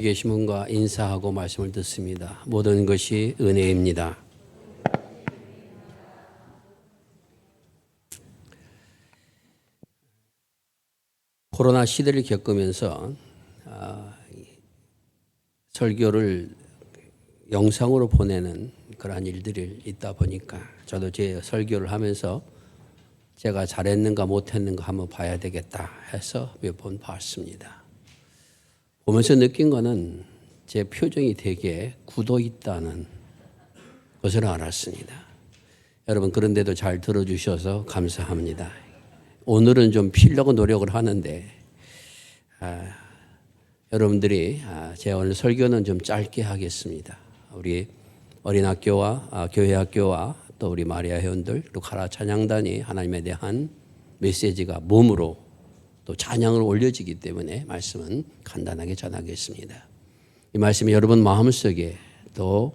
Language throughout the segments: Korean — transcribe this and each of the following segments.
계신 분과 인사하고 말씀을 듣습니다. 모든 것이 은혜입니다. 코로나 시대를 겪으면서 아, 이 설교를 영상으로 보내는 그러한 일들이 있다 보니까 저도 제 설교를 하면서 제가 잘했는가 못했는가 한번 봐야 되겠다 해서 몇 번 봤습니다. 보면서 느낀 거는 제 표정이 되게 굳어 있다는 것을 알았습니다. 여러분 그런데도 잘 들어주셔서 감사합니다. 오늘은 좀 피려고 노력을 하는데 아, 여러분들이 아, 제 오늘 설교는 좀 짧게 하겠습니다. 우리 어린 학교와 아, 교회 학교와 또 우리 마리아 회원들 또 카라 찬양단이 하나님에 대한 메시지가 몸으로 또 찬양을 올려지기 때문에 말씀은 간단하게 전하겠습니다. 이 말씀이 여러분 마음속에 또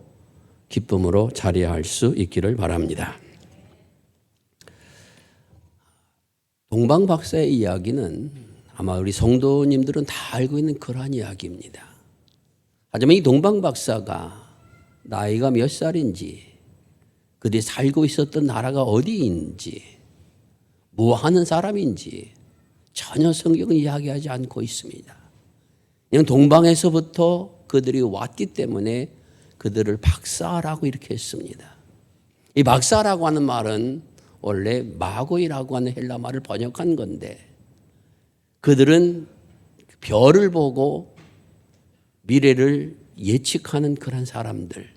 기쁨으로 자리할 수 있기를 바랍니다. 동방 박사의 이야기는 아마 우리 성도님들은 다 알고 있는 그러한 이야기입니다. 하지만 이 동방 박사가 나이가 몇 살인지, 그들이 살고 있었던 나라가 어디인지, 뭐 하는 사람인지 전혀 성경은 이야기하지 않고 있습니다. 그냥 동방에서부터 그들이 왔기 때문에 그들을 박사라고 이렇게 했습니다. 이 박사라고 하는 말은 원래 마고이라고 하는 헬라 말을 번역한 건데 그들은 별을 보고 미래를 예측하는 그런 사람들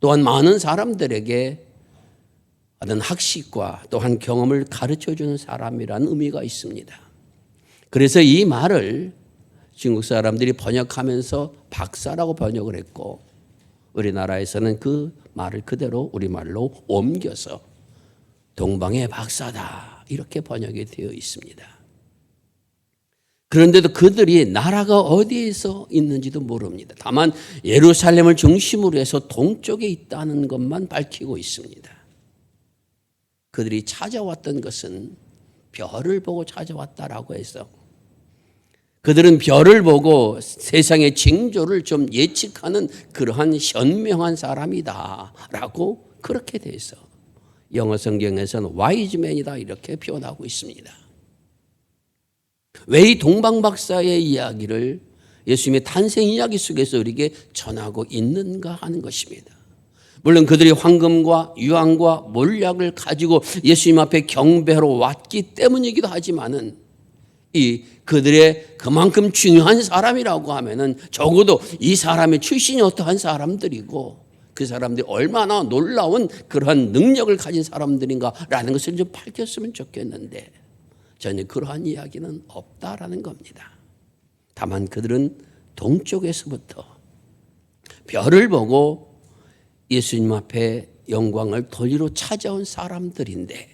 또한 많은 사람들에게 어떤 학식과 또한 경험을 가르쳐 주는 사람이라는 의미가 있습니다. 그래서 이 말을 중국 사람들이 번역하면서 박사라고 번역을 했고 우리나라에서는 그 말을 그대로 우리말로 옮겨서 동방의 박사다 이렇게 번역이 되어 있습니다. 그런데도 그들이 나라가 어디에서 있는지도 모릅니다. 다만 예루살렘을 중심으로 해서 동쪽에 있다는 것만 밝히고 있습니다. 그들이 찾아왔던 것은 별을 보고 찾아왔다라고 해서 그들은 별을 보고 세상의 징조를 좀 예측하는 그러한 현명한 사람이다 라고 그렇게 돼서 영어 성경에서는 와이즈맨이다 이렇게 표현하고 있습니다. 왜 이 동방 박사의 이야기를 예수님의 탄생 이야기 속에서 우리에게 전하고 있는가 하는 것입니다. 물론 그들이 황금과 유황과 몰약을 가지고 예수님 앞에 경배하러 왔기 때문이기도 하지만은 이 그들의 그만큼 중요한 사람이라고 하면은 적어도 이 사람의 출신이 어떠한 사람들이고 그 사람들이 얼마나 놀라운 그러한 능력을 가진 사람들인가라는 것을 좀 밝혔으면 좋겠는데 전혀 그러한 이야기는 없다라는 겁니다. 다만 그들은 동쪽에서부터 별을 보고 예수님 앞에 영광을 돌리러 찾아온 사람들인데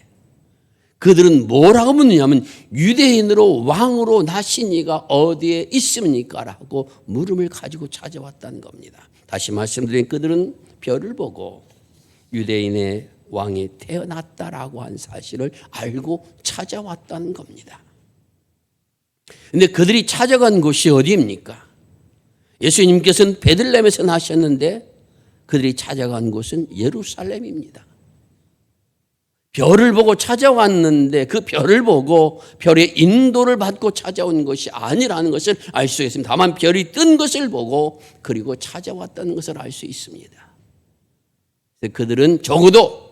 그들은 뭐라고 묻느냐면 유대인으로 왕으로 나신 이가 어디에 있습니까? 라고 물음을 가지고 찾아왔다는 겁니다. 다시 말씀드린 그들은 별을 보고 유대인의 왕이 태어났다라고 한 사실을 알고 찾아왔다는 겁니다. 근데 그들이 찾아간 곳이 어디입니까? 예수님께서는 베들렘에서 나셨는데 그들이 찾아간 곳은 예루살렘입니다. 별을 보고 찾아왔는데 그 별을 보고 별의 인도를 받고 찾아온 것이 아니라는 것을 알 수 있습니다. 다만 별이 뜬 것을 보고 그리고 찾아왔다는 것을 알 수 있습니다. 그들은 적어도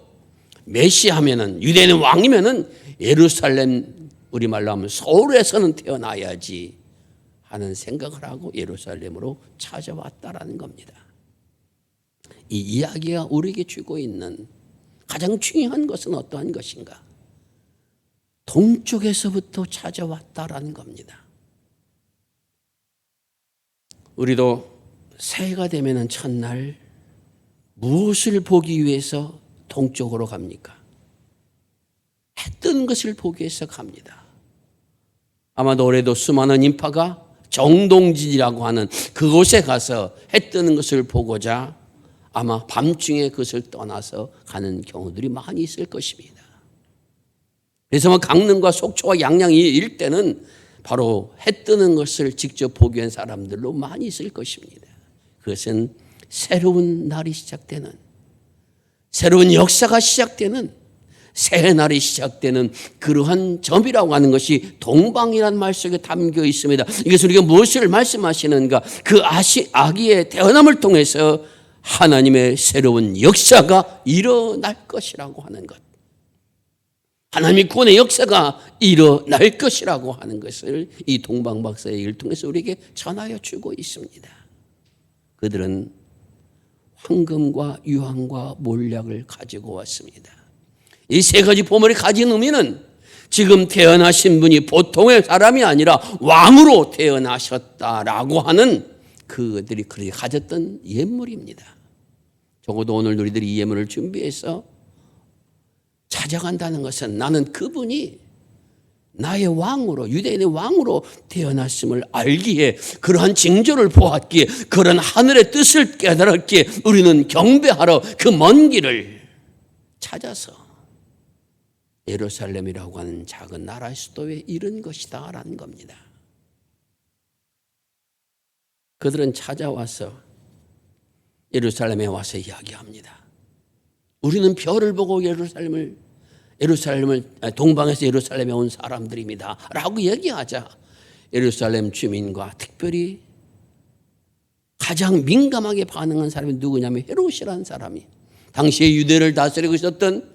메시하면은 유대인 왕이면은 예루살렘 우리말로 하면 서울에서는 태어나야지 하는 생각을 하고 예루살렘으로 찾아왔다라는 겁니다. 이 이야기가 우리에게 주고 있는 가장 중요한 것은 어떠한 것인가? 동쪽에서부터 찾아왔다라는 겁니다. 우리도 새해가 되면 첫날 무엇을 보기 위해서 동쪽으로 갑니까? 해 뜨는 것을 보기 위해서 갑니다. 아마도 올해도 수많은 인파가 정동진이라고 하는 그곳에 가서 해 뜨는 것을 보고자 아마 밤중에 그것을 떠나서 가는 경우들이 많이 있을 것입니다. 그래서 뭐 강릉과 속초와 양양 이 일대는 바로 해 뜨는 것을 직접 보기 위한 사람들로 많이 있을 것입니다. 그것은 새로운 날이 시작되는 새로운 역사가 시작되는 새 날이 시작되는 그러한 점이라고 하는 것이 동방이라는 말 속에 담겨 있습니다. 이것을 우리가 무엇을 말씀하시는가? 그 아시, 아기의 태어남을 통해서 하나님의 새로운 역사가 일어날 것이라고 하는 것. 하나님의 구원의 역사가 일어날 것이라고 하는 것을 이 동방 박사의 일 통해서 우리에게 전하여 주고 있습니다. 그들은 황금과 유황과 몰약을 가지고 왔습니다. 이 세 가지 보물이 가진 의미는 지금 태어나신 분이 보통의 사람이 아니라 왕으로 태어나셨다라고 하는 그들이 그렇게 가졌던 예물입니다. 적어도 오늘 우리들이 이 예물을 준비해서 찾아간다는 것은 나는 그분이 나의 왕으로 유대인의 왕으로 태어났음을 알기에 그러한 징조를 보았기에 그런 하늘의 뜻을 깨달았기에 우리는 경배하러 그 먼 길을 찾아서 예루살렘이라고 하는 작은 나라 수도에 이른 것이다라는 겁니다. 그들은 찾아와서 예루살렘에 와서 이야기합니다. 우리는 별을 보고 예루살렘을 예루살렘을 동방에서 예루살렘에 온 사람들입니다라고 얘기하자 예루살렘 주민과 특별히 가장 민감하게 반응한 사람이 누구냐면 헤롯이라는 사람이 당시에 유대를 다스리고 있었던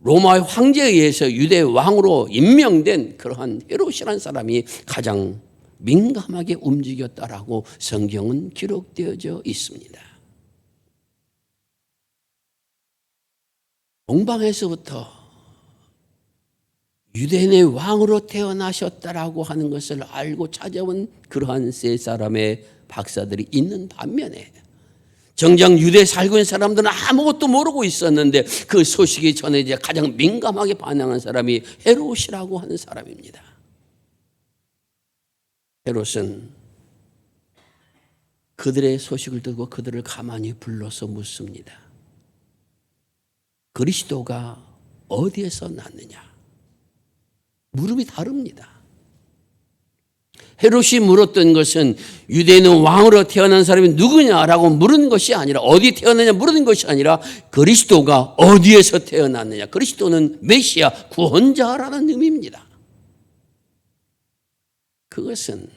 로마의 황제에 의해서 유대 왕으로 임명된 그러한 헤롯이라는 사람이 가장 민감하게 움직였다라고 성경은 기록되어져 있습니다. 동방에서부터 유대인의 왕으로 태어나셨다라고 하는 것을 알고 찾아온 그러한 세 사람의 박사들이 있는 반면에 정작 유대에 살고 있는 사람들은 아무것도 모르고 있었는데 그 소식이 전해져 가장 민감하게 반응한 사람이 헤롯이라고 하는 사람입니다. 헤롯은 그들의 소식을 듣고 그들을 가만히 불러서 묻습니다. 그리스도가 어디에서 났느냐? 물음이 다릅니다. 헤롯이 물었던 것은 유대인은 왕으로 태어난 사람이 누구냐라고 물은 것이 아니라 어디 태어났냐 물은 것이 아니라 그리스도가 어디에서 태어났느냐. 그리스도는 메시아 구원자라는 의미입니다. 그것은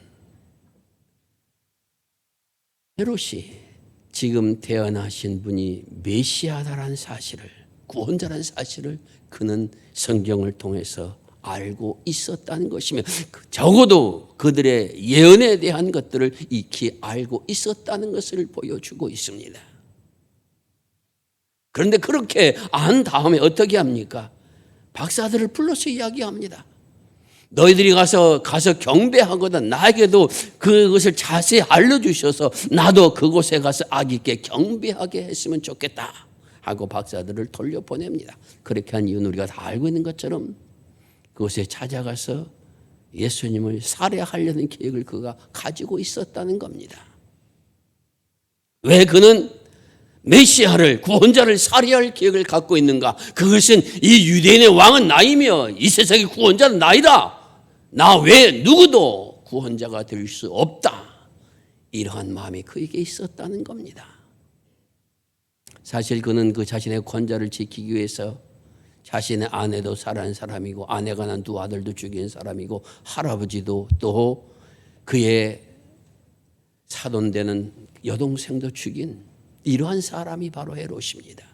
헤롯이 지금 태어나신 분이 메시아다라는 사실을 구원자라는 사실을 그는 성경을 통해서 알고 있었다는 것이며 적어도 그들의 예언에 대한 것들을 익히 알고 있었다는 것을 보여주고 있습니다. 그런데 그렇게 안 다음에 어떻게 합니까? 박사들을 불러서 이야기합니다. 너희들이 가서 가서 경배하거든 나에게도 그것을 자세히 알려주셔서 나도 그곳에 가서 아기께 경배하게 했으면 좋겠다 하고 박사들을 돌려보냅니다. 그렇게 한 이유는 우리가 다 알고 있는 것처럼 그곳에 찾아가서 예수님을 살해하려는 계획을 그가 가지고 있었다는 겁니다. 왜 그는 메시아를 구원자를 살해할 계획을 갖고 있는가? 그것은 이 유대인의 왕은 나이며 이 세상의 구원자는 나이다. 나외 누구도 구원자가 될 수 없다. 이러한 마음이 그에게 있었다는 겁니다. 사실 그는 그 자신의 권자를 지키기 위해서 자신의 아내도 살한 사람이고 아내가 난 두 아들도 죽인 사람이고 할아버지도 또 그의 사돈되는 여동생도 죽인 이러한 사람이 바로 헤롯입니다.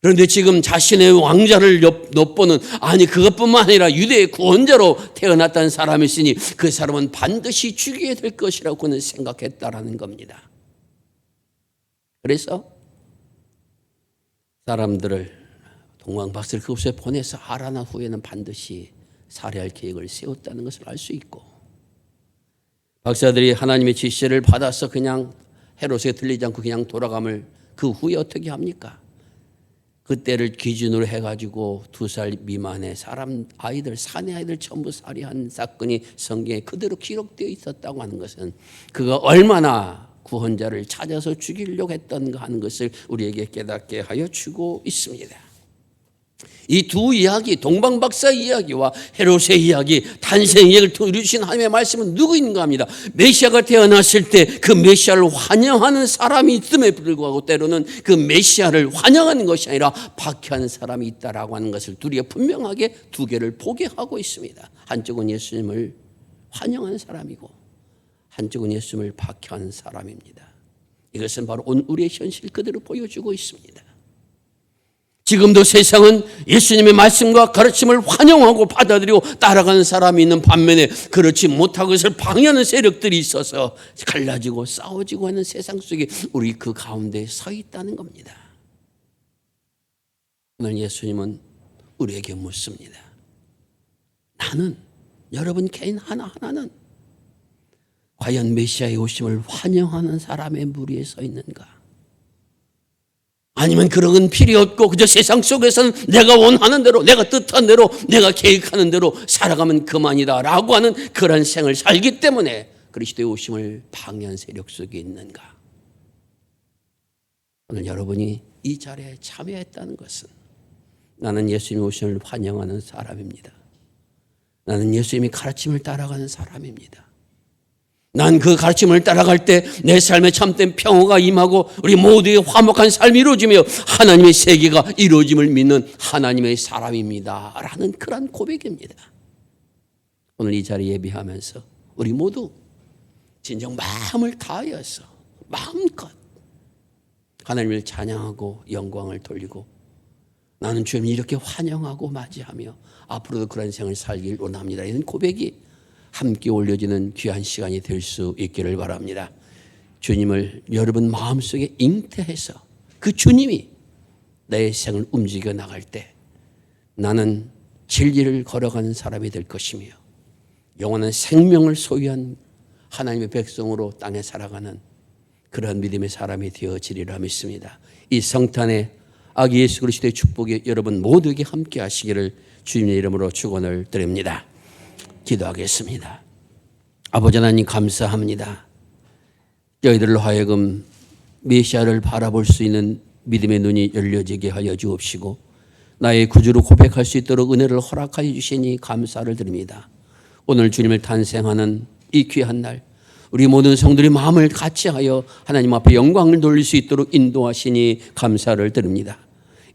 그런데 지금 자신의 왕자를 엿보는 아니 그것뿐만 아니라 유대의 구원자로 태어났다는 사람이 있으니 그 사람은 반드시 죽게 될 것이라고 그는 생각했다라는 겁니다. 그래서 사람들을 동방박사를 그곳에 보내서 하라나 후에는 반드시 살해할 계획을 세웠다는 것을 알 수 있고 박사들이 하나님의 지시를 받아서 그냥 헤롯에 들리지 않고 그냥 돌아감을 그 후에 어떻게 합니까? 그때를 기준으로 해가지고 두 살 미만의 사람 아이들 사내 아이들 전부 살해한 사건이 성경에 그대로 기록되어 있었다고 하는 것은 그가 얼마나 구원자를 찾아서 죽이려고 했던가 하는 것을 우리에게 깨닫게 하여 주고 있습니다. 이 두 이야기, 동방박사 이야기와 헤롯의 이야기, 탄생 이야기를 이루신 하나님의 말씀은 누구인가 합니다. 메시아가 태어났을 때 그 메시아를 환영하는 사람이 있음에 불구하고 때로는 그 메시아를 환영하는 것이 아니라 박해하는 사람이 있다라고 하는 것을 둘이 분명하게 두 개를 포기하고 있습니다. 한쪽은 예수님을 환영하는 사람이고 한쪽은 예수님을 박해하는 사람입니다. 이것은 바로 온 우리의 현실 그대로 보여주고 있습니다. 지금도 세상은 예수님의 말씀과 가르침을 환영하고 받아들이고 따라가는 사람이 있는 반면에 그렇지 못하고 그것을 방해하는 세력들이 있어서 갈라지고 싸워지고 하는 세상 속에 우리 그 가운데 서 있다는 겁니다. 오늘 예수님은 우리에게 묻습니다. 나는 여러분 개인 하나하나는 과연 메시아의 오심을 환영하는 사람의 무리에 서 있는가? 아니면 그런 필요 없고 그저 세상 속에서는 내가 원하는 대로 내가 뜻한 대로 내가 계획하는 대로 살아가면 그만이다 라고 하는 그런 생을 살기 때문에 그리스도의 오심을 방해한 세력 속에 있는가? 오늘 여러분이 이 자리에 참여했다는 것은 나는 예수님의 오심을 환영하는 사람입니다. 나는 예수님이 가르침을 따라가는 사람입니다. 난 그 가르침을 따라갈 때 내 삶에 참된 평화가 임하고 우리 모두의 화목한 삶이 이루어지며 하나님의 세계가 이루어짐을 믿는 하나님의 사람입니다. 라는 그런 고백입니다. 오늘 이 자리에 예비하면서 우리 모두 진정 마음을 다하여서 마음껏 하나님을 찬양하고 영광을 돌리고 나는 주님 이렇게 환영하고 맞이하며 앞으로도 그런 생을 살길 원합니다. 이런 고백이 함께 올려지는 귀한 시간이 될 수 있기를 바랍니다. 주님을 여러분 마음속에 잉태해서 그 주님이 내 생을 움직여 나갈 때 나는 진리를 걸어가는 사람이 될 것이며 영원한 생명을 소유한 하나님의 백성으로 땅에 살아가는 그러한 믿음의 사람이 되어지리라 믿습니다. 이 성탄에 아기 예수 그리스도의 축복이 여러분 모두에게 함께 하시기를 주님의 이름으로 축원을 드립니다. 기도하겠습니다. 아버지 하나님 감사합니다. 저희들로 하여금 메시아를 바라볼 수 있는 믿음의 눈이 열려지게 하여 주옵시고 나의 구주로 고백할 수 있도록 은혜를 허락하여 주시니 감사를 드립니다. 오늘 주님을 탄생하는 이 귀한 날 우리 모든 성들이 마음을 같이 하여 하나님 앞에 영광을 돌릴 수 있도록 인도하시니 감사를 드립니다.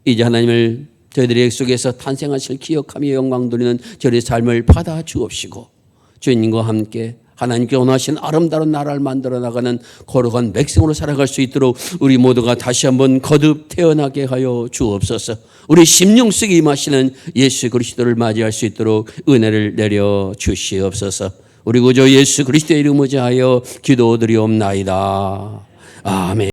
이제 하나님을 저희들의 속에서 탄생하실 기억하며 영광 돌리는 저희의 삶을 받아 주옵시고 주님과 함께 하나님께 원하신 아름다운 나라를 만들어 나가는 거룩한 백성으로 살아갈 수 있도록 우리 모두가 다시 한번 거듭 태어나게 하여 주옵소서. 우리 심령 속에 임하시는 예수 그리스도를 맞이할 수 있도록 은혜를 내려 주시옵소서. 우리 구주 예수 그리스도의 이름으로 하여 기도드리옵나이다. 아멘.